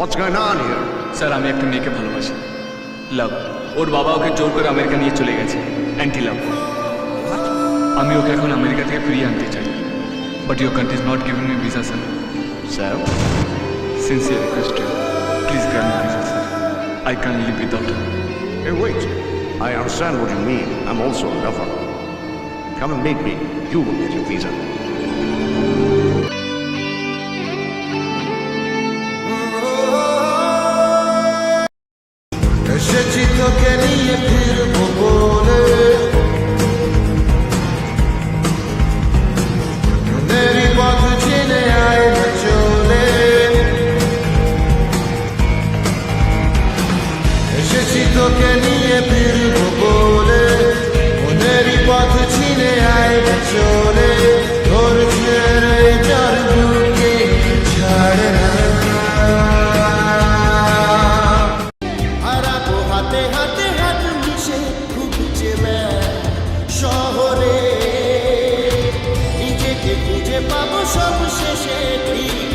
What's going on here? Sir আমি একটা মেয়েকে ভালোবাসি লাভ ওর বাবা ওকে জোর করে আমেরিকা নিয়ে চলে গেছে অ্যান্টি লাভ আমি ওকে এখন আমেরিকা থেকে ফিরিয়ে আনতে চাই but your country is not giving me visa sir So? Sincere request please grand me visa sir I can live without Hey, wait. I understand what you mean. I'm also a lover. Come and meet me. You will get your visa. নিয়ে ফিরবো বলে চিনে আয় চলে তোর ছেড়ে যার বুকে ছাড়ে হারাবো হাতে হাতে হাত মিশে খুঁজছে শহরে। নিজেকে খুঁজে পাবো সব শেষে ঘরে